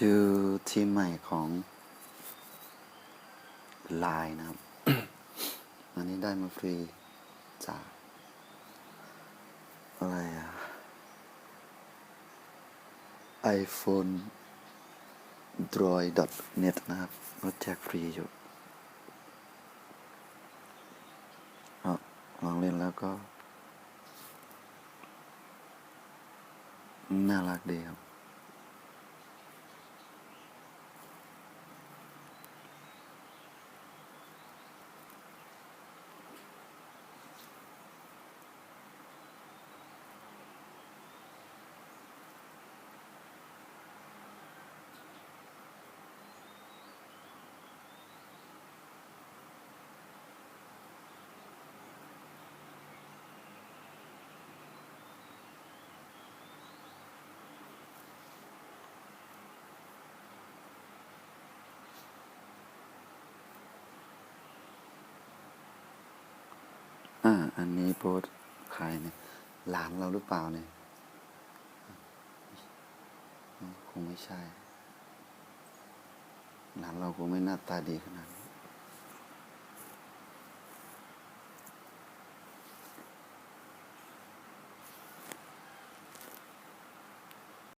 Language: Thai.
ดูทีมใหม่ของไลน์นะครับ อันนี้ได้มาฟรีจาก อะไรอะ iPhone droid net นะครับรถแจกฟรีอยู่เอลองเล่นแล้วก็ น่ารักดีครับ อ่า อันนี้โพสต์ใครเนี่ยหลานเราหรือเปล่าเนี่ย คงไม่ใช่ หลานเราคงไม่หน้าตาดีขนาด